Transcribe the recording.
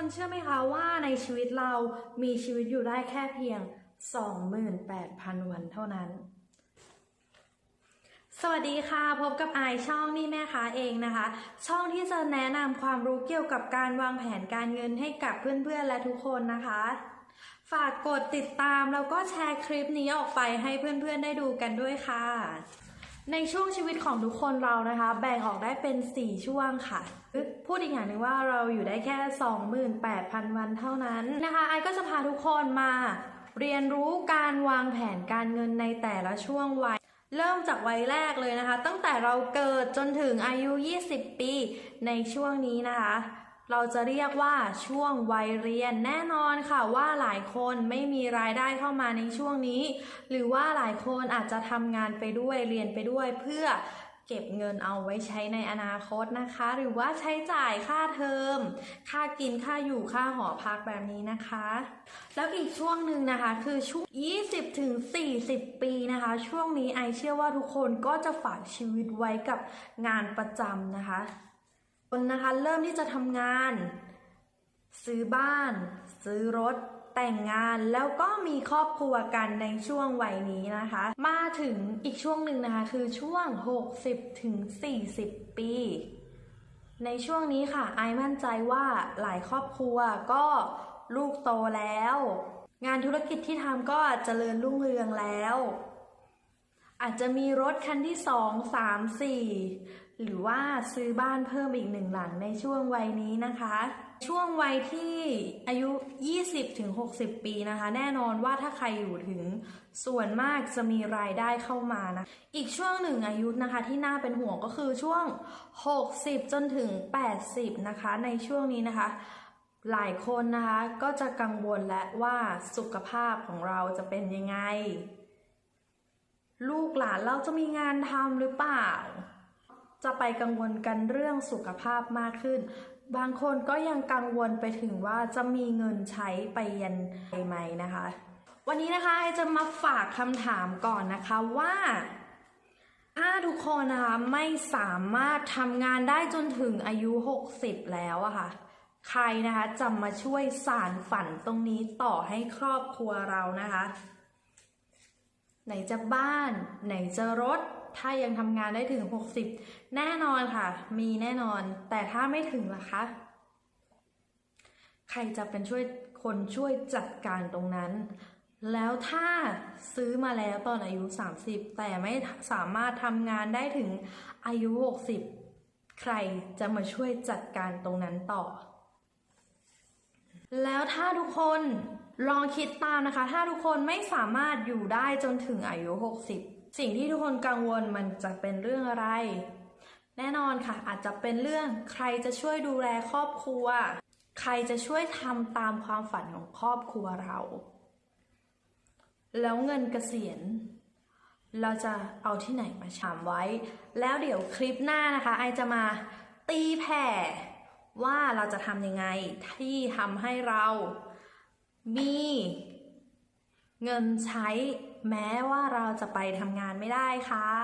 คนเชื่อไหมคะว่าในชีวิตเรามีชีวิตอยู่ได้แค่เพียง 28,000 วันเท่านั้น สวัสดีค่ะ พบกับไอช่องนี่แม่ค้าเองนะคะ ช่องที่จะแนะนำความรู้เกี่ยวกับการวางแผนการเงินให้กับเพื่อนๆและทุกคนนะคะ ฝากกดติดตามแล้วก็แชร์คลิปนี้ออกไปให้เพื่อนๆได้ดูกันด้วยค่ะ ในช่วงชีวิตของทุกคนเรานะคะ แบ่งออกได้เป็น 4 ช่วงค่ะ พูดอีกอย่างหนึ่งว่าเราอยู่ได้แค่ 28,000 วันเท่านั้นนะคะ ไอก็จะพาทุกคนมาเรียนรู้การวางแผนการเงินในแต่ละช่วงวัย เริ่มจากวัยแรกเลยนะคะ ตั้งแต่เราเกิดจนถึงอายุ 20 ปีในช่วงนี้นะคะ เราจะเรียกว่าช่วงวัยเรียนแน่นอนค่ะว่าหลายคนไม่มีรายได้เข้ามาในช่วงนี้ หรือว่าหลายคนอาจจะทำงานไปด้วยเรียนไปด้วยเพื่อ เก็บเงินเอาไว้ใช้ในอนาคตนะคะ หรือว่าใช้จ่ายค่าเทอม ค่ากินค่าอยู่ค่าหอพักแบบนี้นะคะ แล้วอีกช่วงหนึ่งนะคะ คือช่วง 20ถึง40 ปีนะคะ ช่วงนี้ไอเชื่อว่าทุกคนก็จะฝากชีวิตไว้กับงานประจำนะคะคนนะคะเริ่มที่จะทำงาน ซื้อบ้าน ซื้อรถ แต่งงานแล้วก็มีครอบครัวกันในช่วงวัยนี้นะคะ มาถึงอีกช่วงหนึ่งนะคะ คือช่วง 60ถึง40 ปี ในช่วงนี้ค่ะ ไอมั่นใจว่าหลายครอบครัวก็ลูกโตแล้ว งานธุรกิจที่ทำก็เจริญรุ่งเรืองแล้วอาจจะมีรถคันที่สองสามสี่ หรือว่าซื้อบ้านเพิ่มอีกหนึ่งหลังในช่วงวัยนี้นะคะ ช่วงวัยที่อายุ 20ถึง60 ปีนะคะ แน่นอนว่าถ้าใครอยู่ถึงส่วนมากจะมีรายได้เข้ามานะ อีกช่วงหนึ่งอายุนะคะที่น่าเป็นห่วงก็คือช่วง 60 จนถึง 80 นะคะ ในช่วงนี้นะคะหลายคนนะคะก็จะกังวลและว่าสุขภาพของเราจะเป็นยังไง ลูกหลานเราจะมีงานทำหรือเปล่า จะไปกังวลกันเรื่องสุขภาพมากขึ้น บางคนก็ยังกังวลไปถึงว่าจะมีเงินใช้ไปยันไปไหมนะคะ วันนี้นะคะไอจะมาฝากคำถามก่อนนะคะว่าถ้าทุกคนนะคะไม่สามารถทำงานได้จนถึงอายุ 60 แล้วอะค่ะ ใครนะคะจะมาช่วยสารฝันตรงนี้ต่อให้ครอบครัวเรานะคะ ไหนจะบ้าน ไหนจะรถ ถ้ายังทำงานได้ถึง 60 แน่นอนค่ะ มีแน่นอน แต่ถ้าไม่ถึงล่ะคะ ใครจะเป็นช่วยคนช่วยจัดการตรงนั้น แล้วถ้าซื้อมาแล้วตอนอายุ 30 แต่ไม่สามารถทำงานได้ถึงอายุ 60 ใครจะมาช่วยจัดการตรงนั้นต่อ แล้วถ้าทุกคนลองคิดตามนะคะ ถ้าทุกคนไม่สามารถอยู่ได้จนถึงอายุ 60 สิ่งที่ทุกคนกังวลมันจะเป็นเรื่องอะไร แน่นอนค่ะ อาจจะเป็นเรื่องใครจะช่วยดูแลครอบครัว ใครจะช่วยทำตามความฝันของครอบครัวเรา แล้วเงินเกษียณ เราจะเอาที่ไหนมาชามไว้ แล้วเดี๋ยวคลิปหน้านะคะ ไอจะมาตีแผ่ว่าเราจะทำยังไงที่ทำให้เรามีเงินใช้ แม้ว่าเราจะไปทำงานไม่ได้ค่ะ